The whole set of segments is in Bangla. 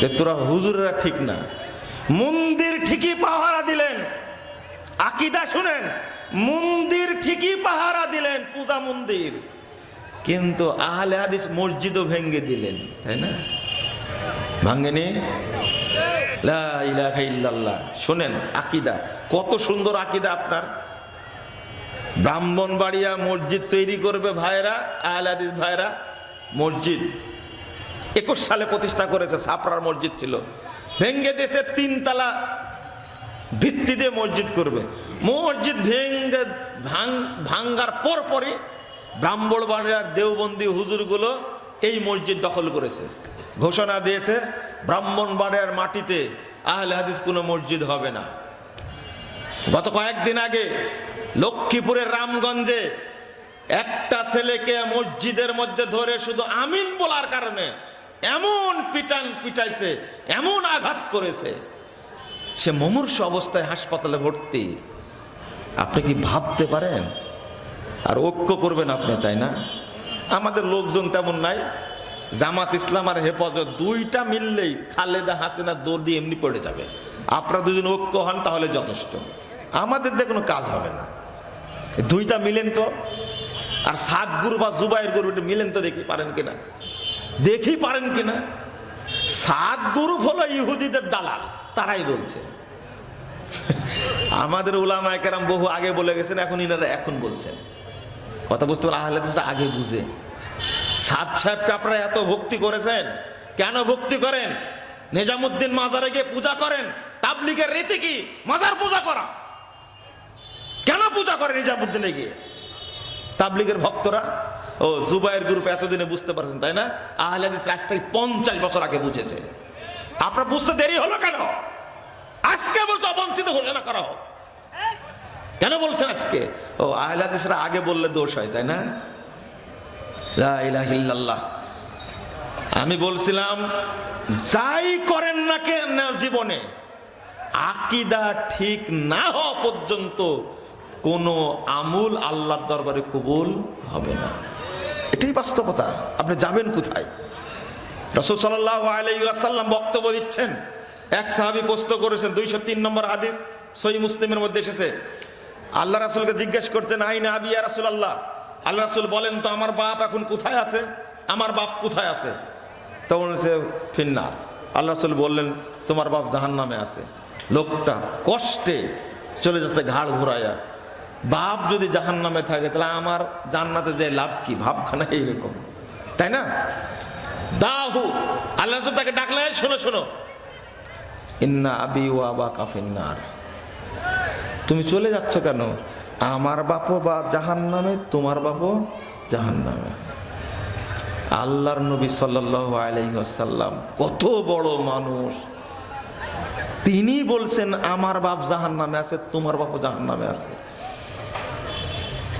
যে তোরা হুজুরেরা ঠিক না। মন্দির ঠিকই পাহারা দিলেন। আকিদা শুনেন, মন্দির ঠিকই পাহারা দিলেন, পূজা মন্দির। কিন্তু আহলে হাদিস মসজিদও ভেঙ্গে দিলেন, তাই না? ভাঙ্গেনি শোনেন, আকিদা। কত সুন্দর আকিদা আপনার। ব্রাহ্মণবাড়িয়া মসজিদ তৈরি করবে ভাইরা, আহলে হাদিস ভাইরা, মসজিদ। একুশ সালে প্রতিষ্ঠা করেছে সাপড়ার মসজিদ ছিল। ভেঙ্গে দেশে তিনতলা ভিত্তি দিয়ে মসজিদ করবে। মসজিদ ভেঙ্গে ভাঙ ভাঙ্গার পর পরই ব্রাহ্মণবাড়িয়ার দেওবন্দি হুজুরগুলো এই মসজিদ দখল করেছে। ঘোষণা দিয়েছে ব্রাহ্মণবাড়িয়ার মাটিতে আহলে হাদিস কোনো মসজিদ হবে না। গত কয়েকদিন আগে লক্ষ্মীপুরের রামগঞ্জে একটা ছেলেকে মসজিদের মধ্যে ধরে শুধু আমিন বলার কারণে এমন পিটান পিটাইছে, এমন আঘাত করেছে। সে মমূর্ষ অবস্থায় হাসপাতালে ভর্তি। আপনি কি ভাবতে পারেন? আর ঐক্য করবেন আপনি, তাই না? আমাদের লোকজন তেমন নাই। জামাত ইসলাম আর হেফাজত দুইটা মিললেই খালেদা হাসিনা দৌড় দিয়ে এমনি পড়ে যাবে। আপনারা দুজন ঐক্য হন, তাহলে যথেষ্ট। আমাদের দিয়ে কোনো কাজ হবে না। দুইটা মিলেন তো। আর সাত গুরু বা জুবাইয়ের গুরু মিলেন তো দেখি, পারেন কিনা? দেখি পারেন কিনা? সাত গ্রুপ হলো ইহুদিদের দালাল, তারাই বলছে। আমাদের উলামায়ে কেরাম বহু আগে বলে গেছেন, এখন ইনারা এখন বলছেন। কথা বুঝতে পারলে আগে বুঝে। সাদ সাহেবকে আপনারা এত ভক্তি করেছেন? কেন ভক্তি করেন? নিজামুদ্দিন মাজারে গিয়ে পূজা করেন? তাবলিগের রীতি কি? মাজার পূজা করা। কেন পূজা করে নিজামুদ্দিনে গিয়ে? তাবলিগের ভক্তরা ও জুবাইয়ের গ্রুপ এতদিনে বুঝতে পারছেন, তাই না? আহলে আজ পঞ্চাশ বছর আগে বুঝেছে। আপনার বুঝতে দেরি হলো কেন? আজকে বলছে অবঞ্চিত ঘোষণা করা হোক। কেন বলছেন আজকে? ও, আহলে হাদিসরা আগে বললে দোষ হয়, তাই না? আমি বলছিলাম, যাই করেন না কেন জীবনে, আকিদা ঠিক না হওয়া পর্যন্ত কোনো আমুল আল্লাহর দরবারে কবুল হবে না। এটাই বাস্তবতা। আপনি যাবেন কোথায়? রসুল সাল্লাহ আলাইসাল্লাম বক্তব্য দিচ্ছেন। এক সাহাবি প্রশ্ন করেছেন, দুইশো তিন নম্বর হাদিস সই মুসলিমের মধ্যে এসেছে। আল্লাহ রাসুলকে জিজ্ঞেস করছেন আই না আবি রাসুল আল্লাহ আল্লাহ রাসুল বলেন, তো আমার বাপ এখন কোথায় আছে? আমার বাপ কোথায় আছে? তখন সে ফিন্নার। আল্লাহ রাসুল বললেন, তোমার বাপ জাহান নামে আছে। লোকটা কষ্টে চলে যাচ্ছে ঘাড় ঘোরায়া বাপ যদি জাহান নামে থাকে, তাহলে আমার জান্নাতে যে লাভ কি? ভাবখানা এইরকম। তাই না? দাহু, আল্লাহ তাকে ডাকলে শোনো শোনো। ইন্না আবি ও আবা কাফিন্নার তুমি চলে যাচ্ছ কেন? আমার বাপও বা জাহান নামে তোমার বাপও জাহান নামে আল্লাহর নবী সাল্লাহ আলাইসাল্লাম কত বড় মানুষ। তিনি বলছেন, আমার বাপ জাহান নামে আছে, তোমার বাপ জাহান নামে আছে।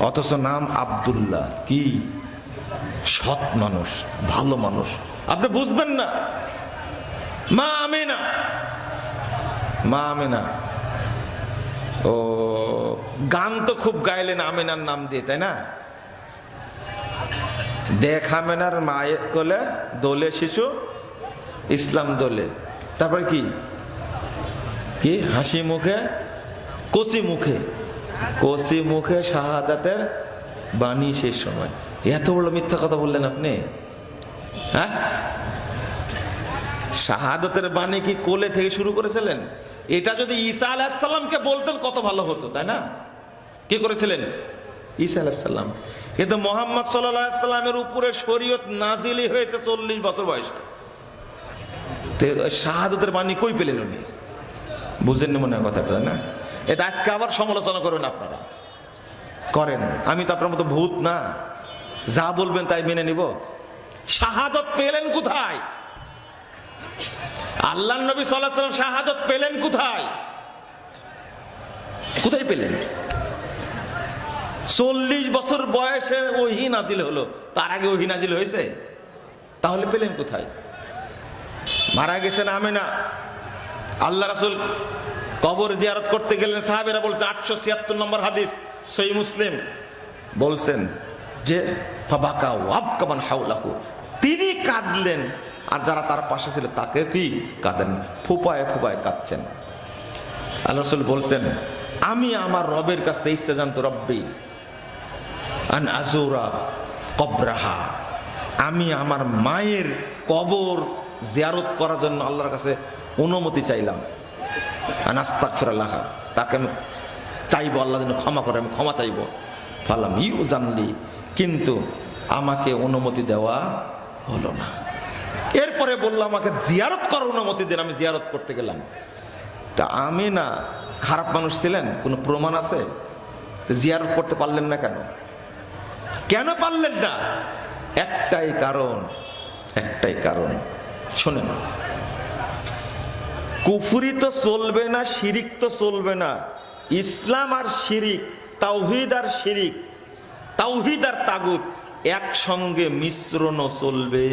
অথচ নাম আব্দুল্লাহ। কি? সৎ মানুষ, ভালো মানুষ। আপনি বুঝবেন না। মা আমিনা। মা আমিনা। ও, গান তো খুব গাইলেন আমিনার নাম দিয়ে, তাই না? দেখ আমিনার মায়ের কোলে দোলে শিশু, ইসলাম দোলে। তারপরে কি? কি? হাসি মুখে, কচি মুখে। কচি মুখে শাহাদাতের বাণী শেষ সময়। এত বড় মিথ্যা কথা বললেন আপনি? হ্যাঁ? শাহাদতের বাণী কি কোলে থেকে শুরু করেছিলেন? এটা যদি ঈসা আলাহিসাল্লামকে বলতেন কত ভালো হতো, তাই না? কি করেছিলেন? ঈসা আলাহিসাল্লাম কিন্তু মোহাম্মদ সাল্লামের উপরে শরীয়ত নাজিলি হয়েছে চল্লিশ বছর বয়সে। শাহাদতের বাণী কই পেলেন উনি? বুঝেননি মনে হয় কথাটা না? এটা আজকে আবার সমালোচনা করবেন আপনারা। করেন। আমি তো আপনার মতো ভূত না। যা বলবেন তাই মেনে নিব। শাহাদত পেলেন কোথায়? আল্লাহ নবী সাল্লাম শাহাদত পেলেন কোথায়? কোথায় পেলেন? চল্লিশ বছর বয়সে ওহি নাজিল হলো। তার আগে ওহি নাজিল হয়েছে? তাহলে পেলেন কোথায়? মারা গেছেন আমেনা। আল্লাহ রাসুল কবর জিয়ারত করতে গেলেন সাহাবেরা বলছে আটশো ছিয়াত্তর নম্বর হাদিস সই মুসলিম। বলছেন যে ওয়াব কামান হাউলাহু তিনি কাঁদলেন। আর যারা তার পাশে ছিল, তাকে কি কাঁদেন? ফুপায় ফুপায় কাঁদছেন। আল্লাহ রসুল বলছেন, আমি আমার রবের কাছ থেকে ইস্তেজান্ত রব্বি, আন কবরাহা। আমি আমার মায়ের কবর জিয়ারত করার জন্য আল্লাহর কাছে অনুমতি চাইলাম। আন আস্তাক ফিরাল্লাহ তাকে আমি চাইব, আল্লাহ যেন ক্ষমা করে, আমি ক্ষমা চাইব। ফালাম ইউ জানলি কিন্তু আমাকে অনুমতি দেওয়া হলো না। এরপরে বলল, আমাকে জিয়ারত করার অনুমতি দিন, আমি জিয়ারত করতে গেলাম। তা আমি না, খারাপ মানুষ ছিলেন, কোনো প্রমাণ আছে? জিয়ারত করতে পারলেন না কেন? কেন পারলেন না? একটাই কারণ একটাই কারণ। শোনেন কুফুরি তো চলবে না, শিরিক তো চলবে না। ইসলাম আর শিরিক, তাওহিদ আর শিরিক, তাওহিদ আর তাগুত একসঙ্গে মিশ্রণও চলবে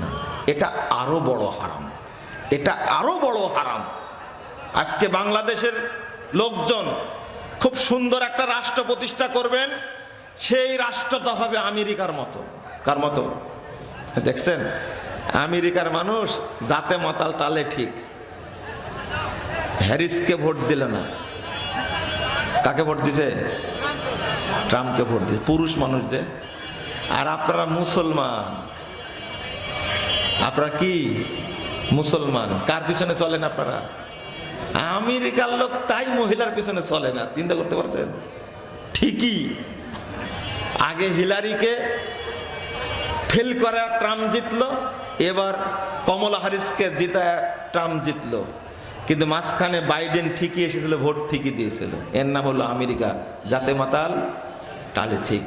না। এটা আরও বড় হারাম। এটা আরও বড় হারাম। আজকে বাংলাদেশের লোকজন খুব সুন্দর একটা রাষ্ট্র প্রতিষ্ঠা করবেন, সেই রাষ্ট্রটা হবে আমেরিকার মতো। কার মতো? দেখছেন? আমেরিকার মানুষ যাতে মাতাল টালে ঠিক। হ্যারিসকে ভোট দিল না। কাকে ভোট দিছে? ট্রাম্পকে ভোট দিছে। পুরুষ মানুষ যে। আর আপনারা মুসলমান। আপনারা কি মুসলমান? কার পিছনে চলেন আপনারা? আমেরিকার লোক তাই মহিলার পিছনে চলে না। চিন্তা করতে পারছেন? ঠিকই। আগে হিলারিকে ফেল করে ট্রাম্প জিতলো, এবার কমলা হারিসকে জিতায় ট্রাম্প জিতলো। কিন্তু মাঝখানে বাইডেন ঠিকই এসেছিল, ভোট ঠিকই দিয়েছিল। এর নাম হলো আমেরিকা যাতে মাতাল তাহলে ঠিক।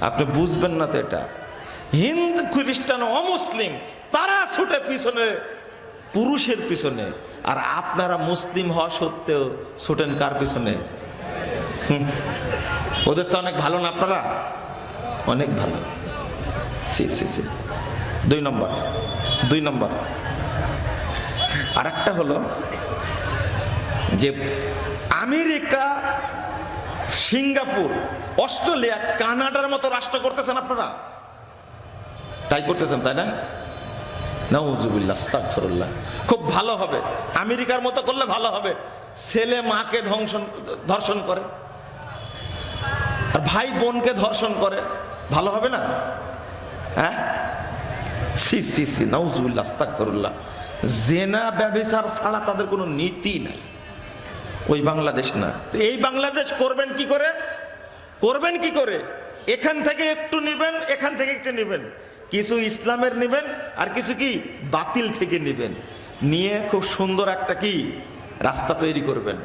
আপনি বুঝবেন না তো এটা। হিন্দু, খ্রিস্টান অমুসলিম তারা ছুটে পিছনে, পুরুষের পিছনে। আর আপনারা মুসলিম হওয়া সত্ত্বেও ছুটেন কার পিছনে। ওদের তো অনেক ভালো না আপনারা? অনেক ভালো। C C C. দুই নম্বর দুই নম্বর। আর একটা হলো যে আমেরিকা, সিঙ্গাপুর, অস্ট্রেলিয়া, কানাডার মতো রাষ্ট্র করতেছেন আপনারা? তাই করতেছেন, তাই না? খুব ভালো হবে। আমেরিকার মতো করলে ভালো হবে। ছেলে মাকে ধ্বংসন, ধর্ষণ করে। আর ভাই বোনকে ধর্ষণ করে। ভালো হবে না? হ্যাঁ? সি সি সি জেনা ব্যবসার ছাড়া তাদের কোনো নীতি নাই। ওই বাংলাদেশ না। তো এই বাংলাদেশ করবেন কি করে? করবেন কি করে? এখান থেকে একটু নেবেন, এখান থেকে একটু নেবেন। কিছু ইসলামের নেবেন আর কিছু কি? বাতিল থেকে নেবেন। নিয়ে খুব সুন্দর একটা কি? রাস্তা তৈরি করবেন।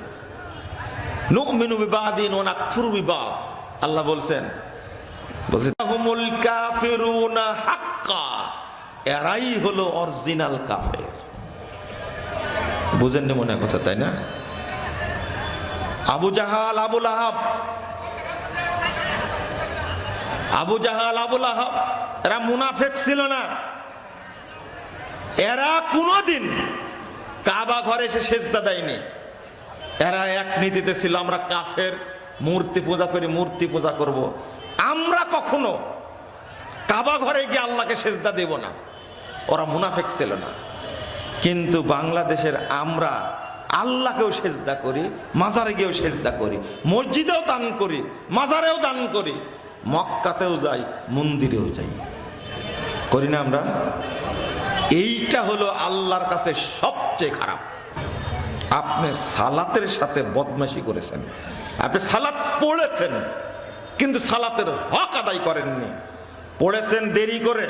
নুমিনু বিবাদিন ও নাকফুরু বিবাদ। আল্লাহ বলছেন বলছেন হাক্কা। এরাই হলো অরিজিনাল কাফের। বুঝেননি মনে কথা, তাই না? আবু জাহাল আবুল আহাব আবু জাহাল আবুল আহাব এরা মুনাফেক ছিল না। এরা কোনোদিন কাবা ঘরে এসে সেজদা দেয়নি। এরা এক নীতিতে ছিল, আমরা কাফের, মূর্তি পূজা করি, মূর্তি পূজা করব। আমরা কখনো কাবা ঘরে গিয়ে আল্লাহকে সেজদা দেব না। ওরা মুনাফেক ছিল না। কিন্তু বাংলাদেশের আমরা আল্লাহকেও সেজদা করি, মাজারে গিয়েও সেজদা করি, মসজিদেও দান করি, মাজারেও দান করি, মক্কাতেও যাই, মন্দিরেও যাই। করি না আমরা? এইটা হলো আল্লাহর কাছে সবচেয়ে খারাপ। আপনি সালাতের সাথে বদমাশি করেছেন। আপনি সালাত পড়েছেন, কিন্তু সালাতের হক আদায় করেননি। পড়েছেন দেরি করে,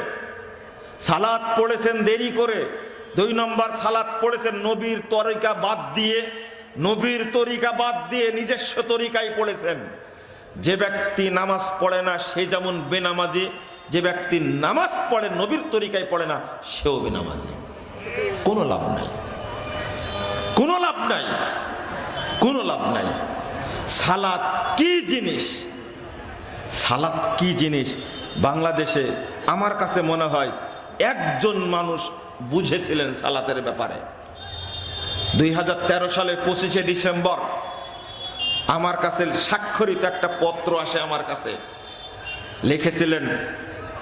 সালাত পড়েছেন দেরি করে দুই নম্বর সালাত পড়েছেন নবীর তরিকা বাদ দিয়ে, নবীর তরিকা বাদ দিয়ে নিজস্ব তরিকায় পড়েছেন। যে ব্যক্তি নামাজ পড়ে না, সে যেমন বেনামাজি, যে ব্যক্তি নামাজ পড়ে, নবীর তরিকায় পড়ে না, সেও বেনামাজি। কোনো লাভ নাই। কোনো লাভ নাই। কোনো লাভ নাই। সালাত কি জিনিস? সালাত কি জিনিস? বাংলাদেশে আমার কাছে মনে হয় একজন মানুষ বুঝেছিলেন সালাতের ব্যাপারে। দুই সালের পঁচিশে ডিসেম্বর, আমার কাছে স্বাক্ষরিত একটা পত্র আসে আমার কাছে। লিখেছিলেন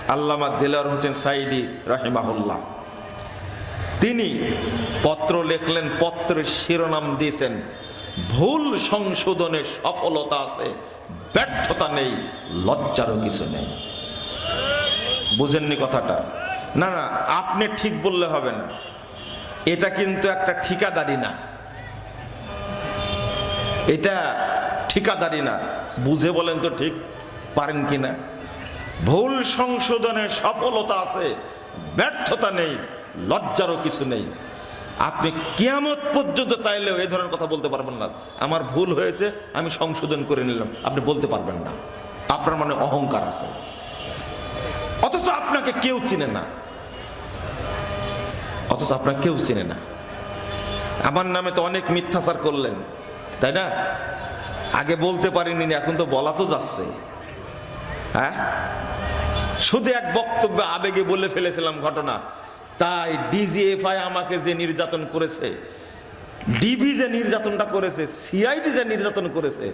আল্লামা দিলার হোসেন সাইদি রাহিমাহুল্লাহ। তিনি পত্র লিখলেন, পত্রের শিরোনাম দিয়েছেন, ভুল সংশোধনে সফলতা আছে, ব্যর্থতা নেই, লজ্জারও কিছু নেই। বুঝেননি কথাটা? না না, আপনি ঠিক বললে হবে না। এটা কিন্তু একটা ঠিকাদারি না। এটা ঠিকাদারি না। বুঝে বলেন তো ঠিক, পারেন কি না? ভুল সংশোধনের সফলতা আছে, ব্যর্থতা নেই, লজ্জারও কিছু নেই। আপনি কিয়ামত পর্যন্ত চাইলেও এই ধরনের কথা বলতে পারবেন না। আমার ভুল হয়েছে, আমি সংশোধন করে নিলাম, আপনি বলতে পারবেন না। আপনার মনে অহংকার আছে। আপনাকে কেউ চিনে না। অথচ আপনাকে কেউ চিনে না। আমার নামে তো অনেক মিথ্যাচার করলেন, তাই না? আগে বলতে পারিনি, এখন তো বলা তো যাচ্ছে। হ্যাঁ? শুধু এক বক্তব্য আবেগে বলে ফেলেছিলাম ঘটনা। তাই ডিজিএফআই আমাকে যে নির্যাতন করেছে, ডিবি যে নির্যাতনটা করেছে, সিআইডি যে নির্যাতন করেছে,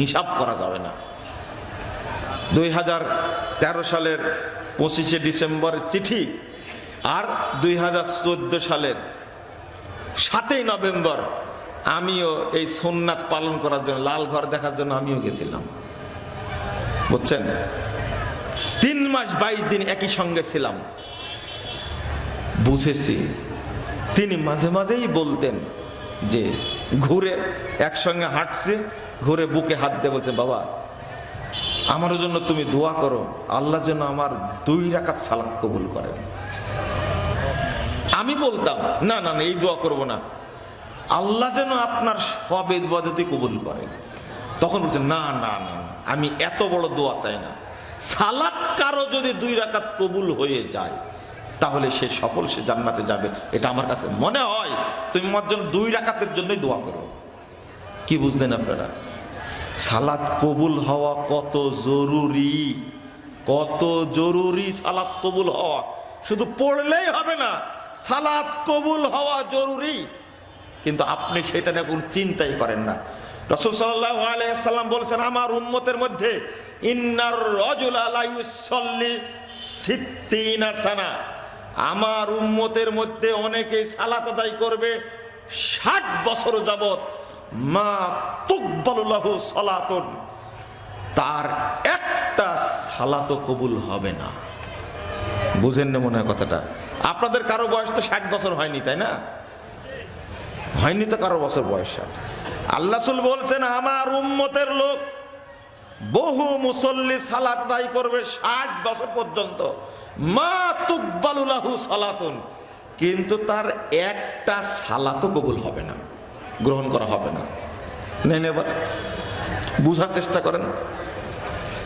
হিসাব করা যাবে না। দুই হাজার তেরো সালের পঁচিশে ডিসেম্বরের চিঠি আর দুই হাজার চোদ্দ সালের সাতই নভেম্বর আমিও এই সোননাথ পালন করার জন্য, লাল ঘর দেখার জন্য আমিও গেছিলাম। বুঝছেন? তিন মাস বাইশ দিন একই সঙ্গে ছিলাম। বুঝেছি। তিনি মাঝে মাঝেই বলতেন যে, ঘুরে একসঙ্গে হাঁটছে, ঘুরে বুকে হাত দিয়ে বলছে বাবা আমার জন্য তুমি দোয়া করো আল্লাহ যেন আমার দুই রাকাত সালাত কবুল করেন আমি বলতাম না না এই দোয়া করব না। আল্লাহ যেন আপনার সব ইবাদতই কবুল করেন তখন বলছে না না না না, আমি এত বড় দোয়া চাই না। সালাত কারও যদি দুই রাকাত কবুল হয়ে যায় তাহলে সে সফল সে জান্নাতে যাবে। এটা আমার কাছে মনে হয়। তুমি আমার জন্য দুই রাকাতের জন্যই দোয়া করো। কি বুঝলেন আপনারা? সালাত কবুল হওয়া কত জরুরি? কত জরুরি সালাত কবুল হওয়া? শুধু পড়লেই হবে না সালাত কবুল হওয়া জরুরি। কিন্তু আপনি সেটা নিয়ে কোনো চিন্তাই করেন না। রসুল সাল্লাহ বলছেন, আমার উম্মতের মধ্যে ইন্নার রজুল আমার উম্মতের মধ্যে অনেকেই সালাত আদায় করবে ষাট বছর যাবত মা তার একটা সালাতো কবুল হবে না। বুঝেন না মনে হয় কথাটা। আপনাদের কারও বয়স তো ষাট বছর হয়নি, তাই না? হয়নি তো কারও বছর বয়স আল্লাহ বলছেন, আমার উম্মতের লোক বহু মুসল্লি সালাত আদায় করবে ষাট বছর পর্যন্ত। মা তুকবালুলাহু সালাতুন। কিন্তু তার একটা সালাতও কবুল হবে না। গ্রহণ করা হবে না। নেন এবার। বুঝার চেষ্টা করেন।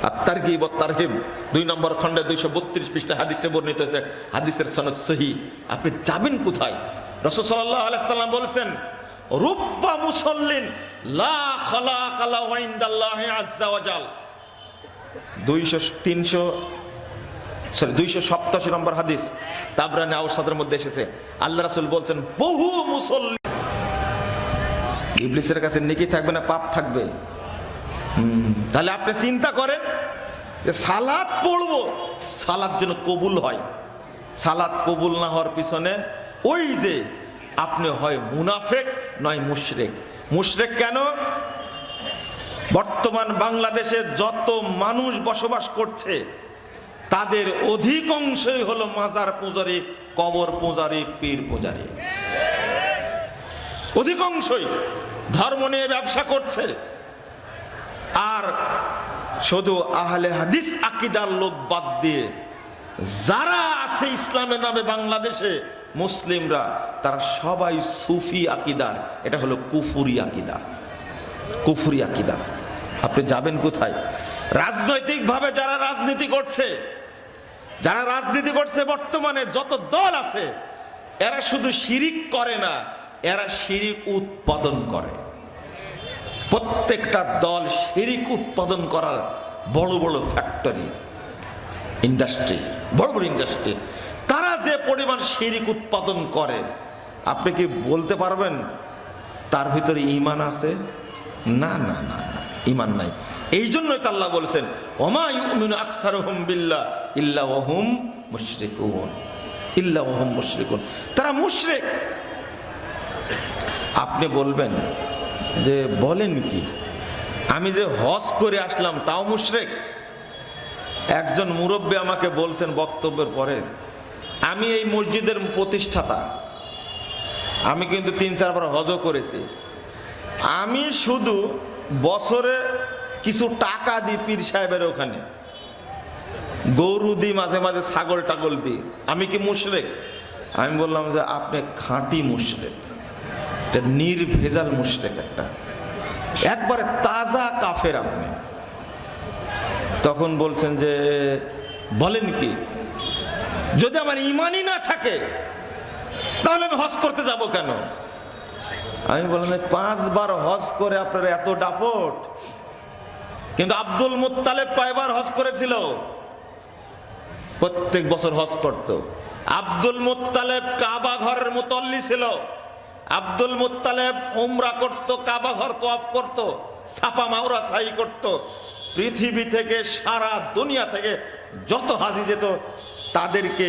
আর তার কি তার হিম দুই নম্বর খণ্ডে দুইশো বত্রিশ পৃষ্ঠা হাদিসটা বর্ণিত হয়েছে। হাদিসের সনদ সহি। আপনি যাবেন কোথায়? রসদ সাল্লাহ আলাইসাল্লাম বলছেন রূপা মুসল্লিন লা আজ্জা ওয়াজাল। সরি, দুইশো সপ্তাশি নম্বর হাদিস তাবরানে আউসাদের মধ্যে এসেছে। আল্লাহ রাসুল বলছেন, বহু মুসল্লি ইবলিসের কাছে নেকি থাকবে না, পাপ থাকবে। তাহলে আপনি চিন্তা করেন যে সালাদ পড়ব, সালাদ যেন কবুল হয়। সালাদ কবুল না হওয়ার পিছনে ওই যে আপনি হয় মুনাফেক, নয় মুশরেক। মুশরেক কেন? বর্তমান বাংলাদেশে যত মানুষ বসবাস করছে, তাদের অধিকাংশই হলো মাজার পূজারি, কবর পূজারি, পীর পূজারি। অধিকাংশই ধর্ম নিয়ে ব্যবসা করছে। আর শুধু আহলে হাদিস আকিদার লোক বাদ দিয়ে যারা আছে ইসলামের নামে বাংলাদেশে মুসলিমরা, তারা সবাই সুফি আকিদার। এটা হলো কুফুরি আকিদা। কুফুরি আকিদা। আপনি যাবেন কোথায়? রাজনৈতিকভাবে যারা রাজনীতি করছে, যারা রাজনীতি করছে বর্তমানে যত দল আছে, এরা শুধু শিরিক করে না এরা শিরিক উৎপাদন করে। প্রত্যেকটা দল শিরিক উৎপাদন করার বড় বড় ফ্যাক্টরি ইন্ডাস্ট্রি বড় বড় ইন্ডাস্ট্রি তারা যে পরিমাণ শিরিক উৎপাদন করে, আপনি কি বলতে পারবেন তার ভিতরে ইমান আছে? না না না না ইমান নাই। এই জন্যই তো আল্লাহ বলছেন, ওমা ইউমিনু আকসারুহুম বিল্লাহ ইল্লা ওহুম মুশরিকুন, ইল্লা ওহম মুশরিকুন। তারা মুশরিক। আপনি বলবেন যে, বলেন কি? আমি যে হজ করে আসলাম, তাও মুশরেক? একজন মুরব্বী আমাকে বলছেন বক্তব্যের পরে, আমি এই মসজিদের প্রতিষ্ঠাতা। আমি কিন্তু তিন চারবার হজও করেছি। আমি শুধু বছরে কিছু টাকা দিই পীর সাহেবের ওখানে। গরু দিই, মাঝে মাঝে ছাগল টাগল দিই। আমি কি মুশরেক? আমি বললাম যে, আপনি খাঁটি মুশরেক। এটা নির্ভেজাল মুশরেক একটা। একবারে তাজা কাফের আপনি। তখন বলছেন যে, বলেন কি, যদি আমার ইমানই না থাকে, তাহলে আমি হজ করতে যাব কেন? আমি বললাম পাঁচবার হজ করে আপনার এত ডাপট কিন্তু আব্দুল মুত্তালেব কয়বার হজ করেছিল? প্রত্যেক বছর হজ করত। আব্দুল মুত্তালেব কাবা ঘরের মুতল্লি ছিল। আব্দুল মুত্তালেব উমরা করত, কাবা ঘর তোয়াফ করত ছাপা মাওরা সাই করত। পৃথিবী থেকে, সারা দুনিয়া থেকে যত হাজি যেত, তাদেরকে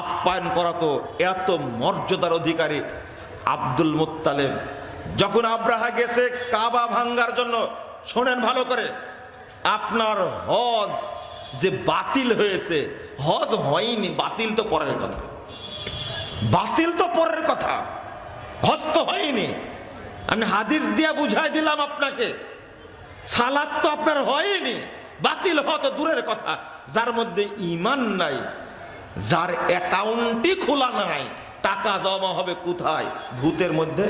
আপ্যায়ন করাতো এত মর্যাদার অধিকারী আব্দুল মুত্তালেব। যখন আব্রাহা গেছে কাবা ভাঙ্গার জন্য, শোনেন ভালো করে, আপনার হজ যে বাতিল হয়েছে, হজ হয়নি, বাতিল তো পরের কথা। বাতিল তো পরের কথা। হজ তো হয়নি। আমি হাদিস দিয়া বুঝাই দিলাম আপনাকে। সালাদ তো আপনার হয়নি, বাতিল হওয়া তো দূরের কথা। যার মধ্যে ইমান নাই, যার অ্যাকাউন্টই খোলা নাই, টাকা জমা হবে কোথায়? ভূতের মধ্যে?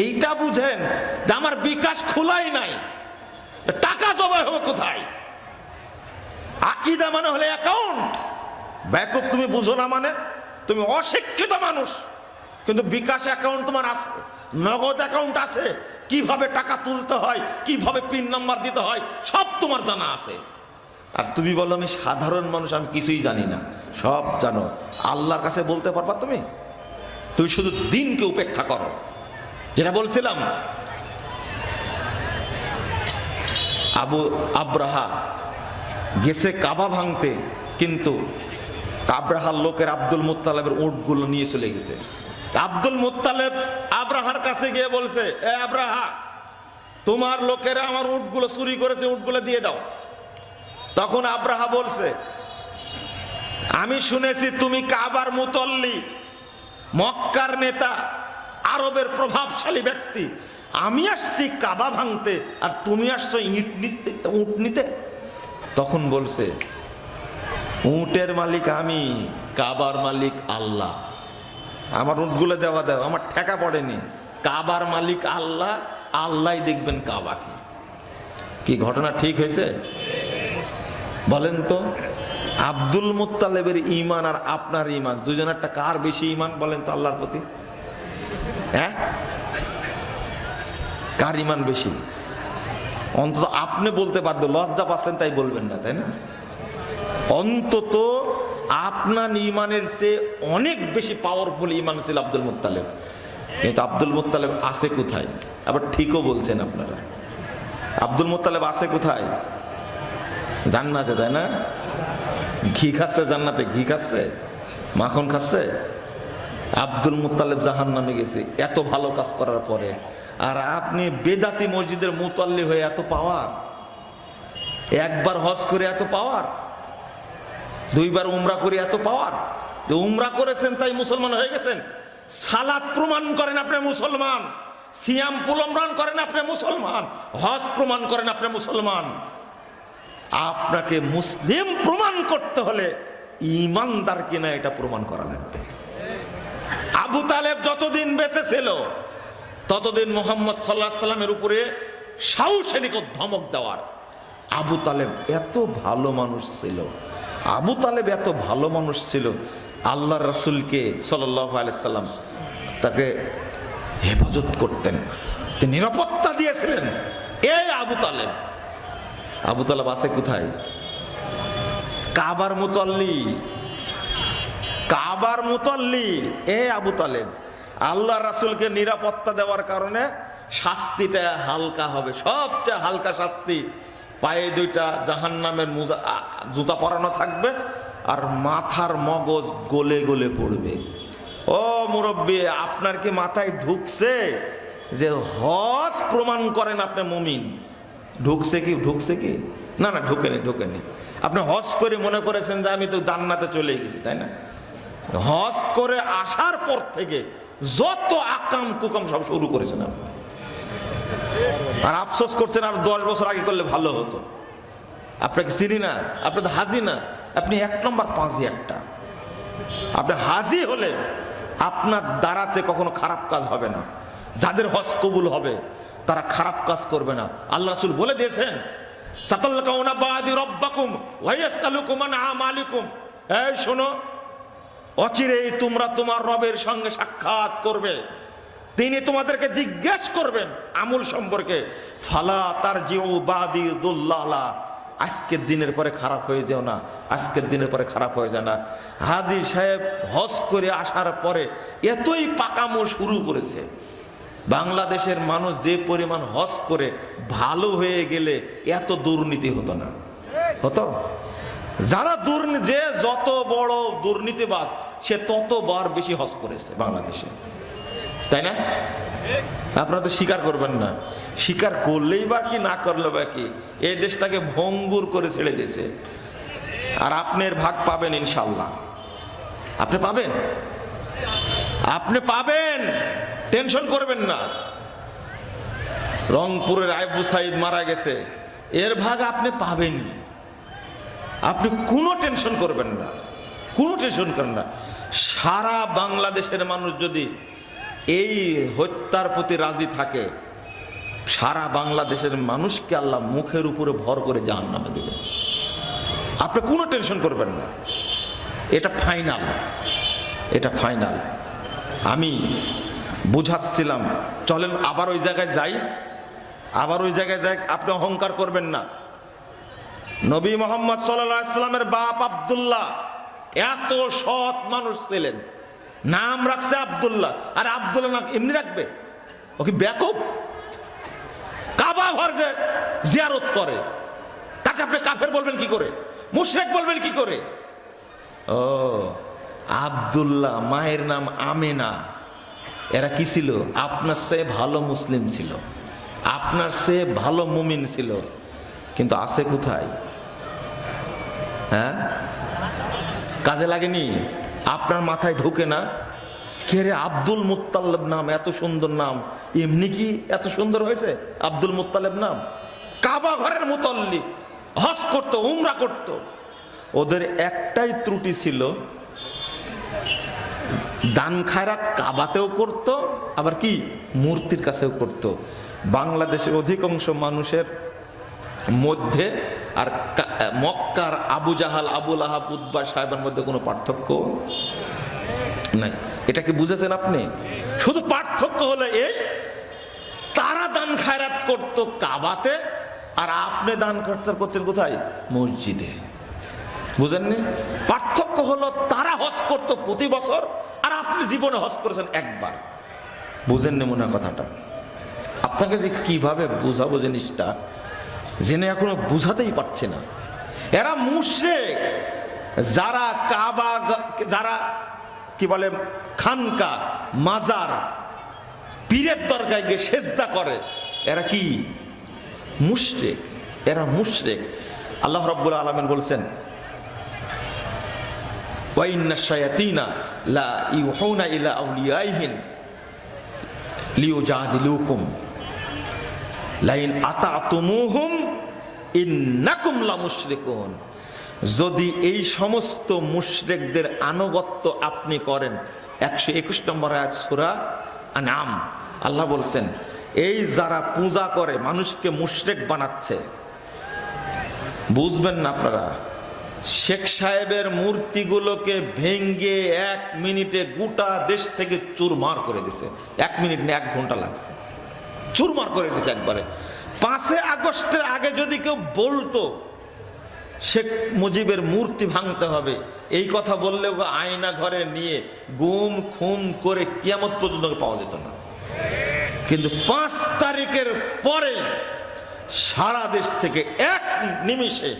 এইটা বুঝেন যে আমার বিকাশ খোলাই নাই, টাকা জমা হবে কোথায়? আকিদা মানে হলে অ্যাকাউন্ট। ব্যাকআপ তুমি বুঝো না মানে? তুমি অশিক্ষিত মানুষ। কিন্তু বিকাশ অ্যাকাউন্ট তোমার আছে, নগদ অ্যাকাউন্ট আছে। কীভাবে টাকা তুলতে হয়, কীভাবে পিন নাম্বার দিতে হয়, সব তোমার জানা আছে। আর তুমি বলো, আমি সাধারণ মানুষ, আমি কিছুই জানি না। সব জানো। আল্লাহর কাছে বলতে পারবা তুমি? তুমি শুধু দিনকে উপেক্ষা করো। যেটা বলছিলাম, আবু আব্রাহা গেছে কাবা ভাঙতে, কিন্তু আব্রাহার লোকের আব্দুল মুত্তালেবের উটগুলো নিয়ে চলে গেছে। আব্দুল মুত্তালেব আব্রাহার কাছে গিয়ে বলছে, এ আব্রাহা, তোমার লোকেরা আমার উটগুলো চুরি করেছে, উটগুলো দিয়ে দাও। তখন আব্রাহা বলছে, আমি শুনেছি তুমি কাবার মুতল্লি, মক্কার নেতা, আরবের প্রভাবশালী ব্যক্তি। আমি আসছি কাবা ভাঙতে, আর তুমি আসছো ইট নিতে, উট নিতে। তখন বলছে, উটের মালিক আমি, কাবার মালিক আল্লাহ। আমার উটগুলো দেওয়া দেওয়া আমার ঠেকা পড়েনি। কাবার মালিক আল্লাহ আল্লাহ দেখবেন কাবাকে কি। ঘটনা ঠিক হয়েছে? বলেন তো, আব্দুল মুত্তালেবের ইমান আর আপনার ইমান দুজনেরটা কার বেশি ইমান বলেন তো আল্লাহর প্রতি? হ্যাঁ? কার ইমান বেশি? অন্তত আপনি বলতে বাধ্য, লজ্জা পাচ্ছেন তাই বলবেন না, তাই না? অন্তত আপনার ইমানের চেয়ে অনেক বেশি পাওয়ারফুল ইমান ছিল আব্দুল মুত্তালেব। কিন্তু আব্দুল মুত্তালেব আছে কোথায়? আবার ঠিকও বলছেন আপনারা। আব্দুল মুত্তালেব আছে কোথায়? জান্নাতে, তাই না? ঘি খাচ্ছে জান্নাতে, ঘি খাচ্ছে? মাখন খাচ্ছে? আব্দুল মুত্তালেব জাহান নামে গেছে, এত ভালো কাজ করার পরে। আর আপনি বেদাতি মসজিদের মুতাল্লি হয়ে এত পাওয়ার একবার হজ করে এত পাওয়ার দুইবার উমরা করে এত পাওয়ার। যে উমরা করেছেন তাই মুসলমান হয়ে গেছেন। সালাদ প্রমাণ করেন আপনি মুসলমান। সিয়াম প্রমাণ করেন আপনি মুসলমান। হজ প্রমাণ করেন আপনি মুসলমান। আপনাকে মুসলিম প্রমাণ করতে হলে ইমানদার কিনা এটা প্রমাণ করা লাগবে। আবু তালেব যতদিন বেঁচে ছিল, ততদিন মোহাম্মদ সাল্লাহ সাল্লামের উপরে সাহসেনিক ধমক দেওয়ার। আবু তালেব এত ভালো মানুষ ছিল। আবু তালেব এত ভালো মানুষ ছিল, আল্লাহ রসুলকে সাল্লাম তাকে হেফাজত করতেন। তিনি নিরাপত্তা দিয়েছিলেন। এই আবু তালেব। আবু তালেব আছে কোথায়? কাবার মুতল্লি কাবার মুতল্লি এ আবু তালেব, আল্লাহ রাসুলকে নিরাপত্তা দেওয়ার কারণে শাস্তিটা হালকা হবে, সবচেয়ে হালকা শাস্তি। পায়ে দুইটা জাহান নামের জুতা পরানো থাকবে আর মাথার মগজ গলে গলে পড়বে। ও মুরব্বী, আপনার কি মাথায় ঢুকছে যে হজ প্রমাণ করেন আপনি মুমিন? ঢুকছে কি ঢুকছে কি? না না, ঢুকেনি ঢুকেনি। আপনি হজ করে মনে করেছেন যে আমি তো জান্নাতে চলে গেছি, তাই না? হজ করে আসার পর থেকে যত আকাম কুকাম সব শুরু করেছেন আপনি। আর আফসোস করছেন, আর দশ বছর আগে করলে ভালো হতো। আপনাকে চিনি না? আপনি তো হাজি না? আপনি এক নম্বর পাঁচই একটা। আপনি হাজি হলে আপনার দ্বারাতে কখনো খারাপ কাজ হবে না। যাদের হজ কবুল হবে, তারা খারাপ কাজ করবে না। আল্লাহ রাসূল বলে দিয়েছেন শোনো, অচিরেই তোমরা তোমার রবের সঙ্গে সাক্ষাৎ করবে। তিনি তোমাদেরকে জিজ্ঞেস করবেন আমুল সম্পর্কে। ফালা তার জিউ আজকের দিনের পরে খারাপ হয়ে যেও না, আজকের দিনের পরে খারাপ হয়ে যায় না। হাজি সাহেব হজ করে আসার পরে এতই পাকামো শুরু করেছে। বাংলাদেশের মানুষ যে পরিমাণ হজ করে ভালো হয়ে গেলে এত দুর্নীতি হতো না। হতো? যারা দুর্নীতি যে যত বড় দুর্নীতিবাজ, সে ততবার বেশি হজ করেছে বাংলাদেশে। তাই না? আপনারা তো স্বীকার করবেন না। স্বীকার করলেই বা কি, না করলে বা কি এই দেশটাকে ভঙ্গুর করে ছেড়ে দিয়েছে। আর আপনার ভাগ পাবেন ইনশাল্লাহ আপনি পাবেন? আপনি পাবেন। টেনশন করবেন না। রংপুরের আইবু সাইদ মারা গেছে। এর ভাগ আপনি পাবেন আপনি কোনো টেনশন করবেন না। কোনো টেনশন করেন না। সারা বাংলাদেশের মানুষ যদি এই হত্যার প্রতি রাজি থাকে, সারা বাংলাদেশের মানুষকে আল্লাহ মুখের উপরে ভর করে জাহান নামে দেবে। আপনি কোনো টেনশন করবেন না। এটা ফাইনাল। এটা ফাইনাল। আমি বুঝাচ্ছিলাম, চলেন আবার ওই জায়গায় যাই। আবার ওই জায়গায় যাই, আপনি অহংকার করবেন না। নবী মোহাম্মদ সাল্লামের বাপ আব্দুল্লাহ, এত সৎ মানুষ ছিলেন। নাম রাখছে আবদুল্লাহ। আর আবদুল্লাহ নাম এমনি রাখবে? ও কি ব্যাকপ কাবা ঘর যে জিয়ারত করে, তাকে আপনি কাফের বলবেন কি করে? মুশরেক বলবেন কি করে? ও, আব্দুল্লাহ, মায়ের নাম আমেনা। এরা কি ছিল? আপনার সে ভালো মুসলিম ছিল। আপনার সে ভালো মুমিন ছিল। কিন্তু আছে কোথায়? হ্যাঁ? কাজে লাগেনি? আপনার মাথায় ঢুকে না? কে রে আব্দুল মুত্তালেব নাম, এত সুন্দর নাম। এমনি কি এত সুন্দর হয়েছে? আব্দুল মুত্তালেব নাম? কাবা ঘরের মুতল্লি, হজ করতো, উমরা করত। ওদের একটাই ত্রুটি ছিল, দান খায়রাত কাবাতেও করত, আবার কি? মূর্তির কাছেও করত। বাংলাদেশের অধিকাংশ মানুষের মধ্যে আর মক্কার আবু জাহাল আবুল আহাব উদ্বা সাহেবের মধ্যে কোনো পার্থক্য নাই। এটা কি বুঝেছেন আপনি? শুধু পার্থক্য হলো এই, তারা দান খায়রাত করত কাবাতে আর আপনি দান খরচার করছেন কোথায়? মসজিদে। বুঝেননি? পার্থক্য হলো তারা হজ করত প্রতি বছর আর আপনি জীবনে হজ করেছেন একবার। বুঝেননি মনে কথাটা? আপনাকে যে কীভাবে বুঝাবো জিনিসটা? জেনে এখনও বুঝাতেই পারছে না। এরা মুশরেক। যারা কাবা, যারা, কি বলে, খানকা, মাজার, পীরের দরগায় গিয়ে সেজদা করে, এরা কি? মুশরেক। এরা মুশরেক। আল্লাহ রব্বুল আলমিন বলছেন ওয়াইন্না শায়াতিনা লা ইলা লাইন আতাতুমুহুম ইন্নাকুম লামুশরিকুন। যদি এই সমস্ত মুশরিকদের আনুগত্য আপনি করেন, একশো একুশ নম্বর আয়াত সূরা আনাম আল্লাহ বলছেন, এই যারা পূজা করে, মানুষকে মুশরিক বানাচ্ছে, বুঝবেন না আপনারা, শেখ সাহেবের মূর্তিগুলোকে ভেঙ্গে এক মিনিটে গোটা দেশ থেকে চুরমার করে দিছে। এক মিনিট না, এক ঘণ্টা লাগছে। চুরমার করে দিছে একবারে। পাঁচে আগস্টের আগে যদি কেউ বলতো শেখ মুজিবের মূর্তি ভাঙতে হবে, এই কথা বললেও আয়না ঘরে নিয়ে গুম খুম করে কিয়ামত পর্যন্ত পাওয়া যেত না। কিন্তু পাঁচ তারিখের পরে সারা দেশ থেকে এক নিমিষে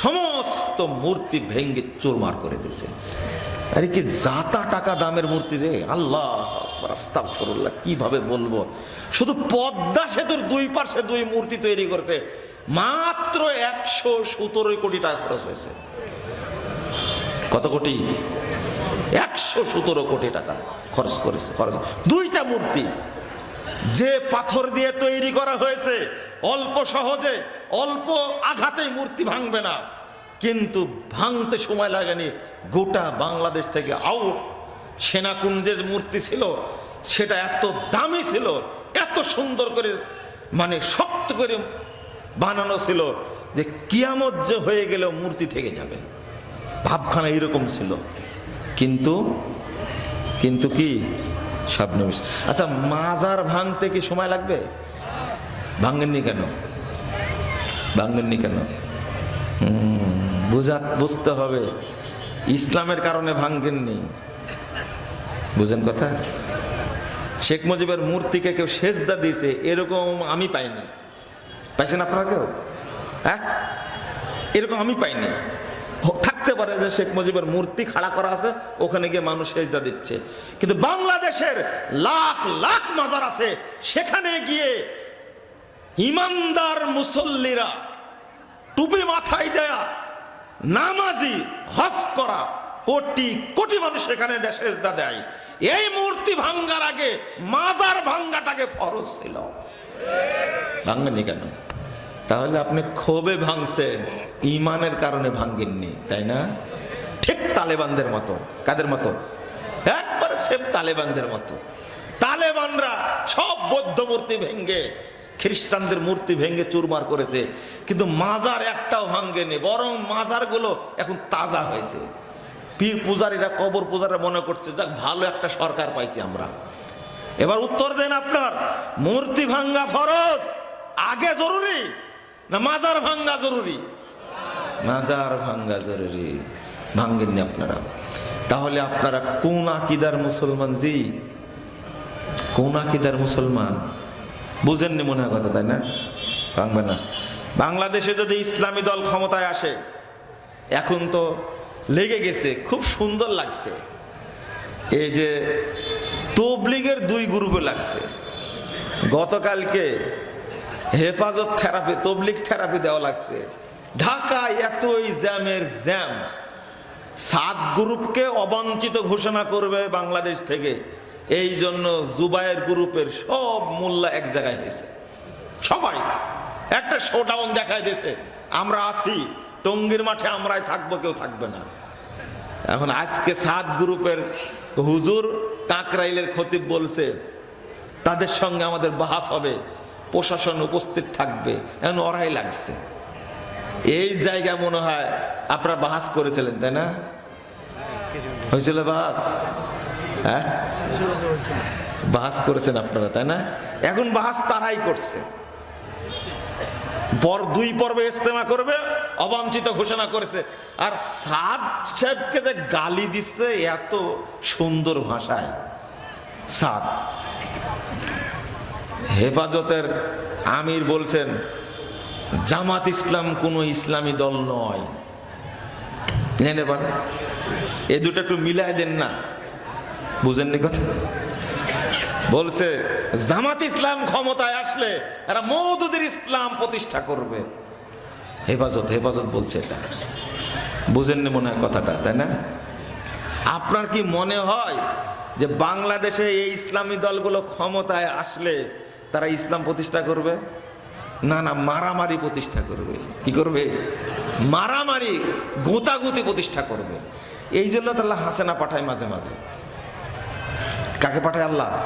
সমস্ত মূর্তি ভেঙ্গে চুরমার করে দিয়েছে। আরে কি জাতা টাকা দামের মূর্তি রে, আল্লাহ। কীভাবে বলব? শুধু পদ্মা সেতুর দুই পাশে দুই মূর্তি তৈরি করতে মাত্র একশো সতেরো কোটি টাকা খরচ হয়েছে। কত কোটি? একশো সতেরো কোটি টাকা খরচ করেছে, খরচ। দুইটা মূর্তি, যে পাথর দিয়ে তৈরি করা হয়েছে, অল্প সহজে, অল্প আঘাতেই মূর্তি ভাঙবে না। কিন্তু ভাঙতে সময় লাগেনি, গোটা বাংলাদেশ থেকে আউট সেনাকুঞ্জের মূর্তি ছিল, সেটা এত দামি ছিল, এত সুন্দর করে মানে শক্ত করে বানানো ছিল যে কিয়ামত যে হয়ে গেলেও মূর্তি থেকে যাবে। ভাবখানা এরকম ছিল। কিন্তু কিন্তু কি? সব নিমিষ আচ্ছা মাজার ভাঙতে কি সময় লাগবে? ভাঙেননি কেন? ভাঙেননি কেন? বুঝা বুঝতে হবে। ইসলামের কারণে ভাঙেননি। বুঝেন কথা? শেখ মুজিবের মূর্তিকে কেউ সেজদা দিয়েছে, এরকম আমি পাইনি। পাইছেন আপনারা কেউ? হ্যাঁ? এরকম আমি পাইনি। থাকতে পারে যে শেখ মুজিবের মূর্তি খাড়া করা আছে, ওখানে গিয়ে মানুষ সেজদা দিচ্ছে। কিন্তু বাংলাদেশের লাখ লাখ মাজার আছে, সেখানে গিয়ে ইমানদার মুসল্লিরা টুপি মাথায় দেয়া, নামাজি, হজ করা, কোটি কোটি মানুষ সেখানে সেজদা দেয়। এই মূর্তি ভাঙ্গার আগে মাজার ভাঙ্গাটাকে ফরজ ছিল। ভাঙ্গেনি কেন? তাহলে আপনি ক্ষোভে ভাঙছেন ইমানের কারণে ভাঙ্গেননি তাই না? ঠিক তালেবানদের মতো। কাদের মতো? একবার সেম তালেবানদের মতো। তালেবানরা সব বৌদ্ধ মূর্তি ভেঙ্গে খ্রিস্টানদের মূর্তি ভেঙ্গে চুরমার করেছে। কিন্তু মাজার একটাও ভাঙ্গেনি বরং মাজারগুলো এখন তাজা হয়েছে। পীর পূজারীরা, কবর পূজারা মনে করছে, যাক, ভালো একটা সরকার পাইছি আমরা। এবার উত্তর দেন আপনার, মূর্তি ভাঙ্গা ফরজ, আগে জরুরি না মাজার ভাঙ্গা জরুরি? মাজার ভাঙ্গা জরুরি, ভাঙ্গেননি আপনারা। তাহলে আপনারা কোন আকিদার মুসলমান জি? কোন আকিদার মুসলমান? বুঝেননি মনে হয় কথা, তাই না? ভাঙবে না। বাংলাদেশে যদি ইসলামী দল ক্ষমতায় আসে, এখন তো লেগে গেছে, খুব সুন্দর লাগছে। এই যে তবলিগের দুই গ্রুপে লাগছে। গতকালকে হেফাজত থেরাপি তবলিক থেরাপি দেওয়া লাগছে। ঢাকায় এতই জ্যামের জ্যাম। সাত গ্রুপকে অবাঞ্ছিত ঘোষণা করবে বাংলাদেশ থেকে। এই জন্য জুবায়ের গ্রুপের সব মূল্য এক জায়গায় হয়েছে সবাই, একটা শোডাউন দেখায় দিয়েছে। আমরা আছি, টঙ্গির মাঠে আমরাই থাকব, কেউ থাকবে না। এখন আজকে সাত গ্রুপের হুজুর কাকরাইলের খতিব বলছে, তাদের সঙ্গে আমাদের বাহাস হবে, প্রশাসন উপস্থিত থাকবে, এখন ওরাই লাগছে। এই জায়গা মনে হয় আপনারা বাহাস করেছিলেন, তাই না? হয়েছিল বাহাস? হ্যাঁ? বাহাস করেছেন আপনারা, তাই না? এখন বাহাস তারাই করছে। পর দুই পর্বে ইস্তেমা করবে, অবাঞ্ছিত ঘোষণা করেছে। আর সাদ সাহেবকে যে গালি দিচ্ছে এত সুন্দর ভাষায়। সাদ। হেফাজতের আমির বলছেন, জামাত ইসলাম কোনো ইসলামী দল নয়। এ দুটো একটু মিলাই দেন না। বুঝেননি কথা? বলছে, জামাত ইসলাম ক্ষমতায় আসলে এরা মৌদুদের ইসলাম প্রতিষ্ঠা করবে। হেফাজত হেফাজত বলছে এটা। বুঝেননি মনে হয় কথাটা, তাই না? আপনার কি মনে হয় যে বাংলাদেশে এই ইসলামী দলগুলো ক্ষমতায় আসলে তারা ইসলাম প্রতিষ্ঠা করবে? না না, মারামারি প্রতিষ্ঠা করবে। কি করবে? মারামারি, গোতাগুতি প্রতিষ্ঠা করবে। এই জন্য তাহলে হাসেনা পাঠায় মাঝে মাঝে। কাকে পাঠায় আল্লাহ?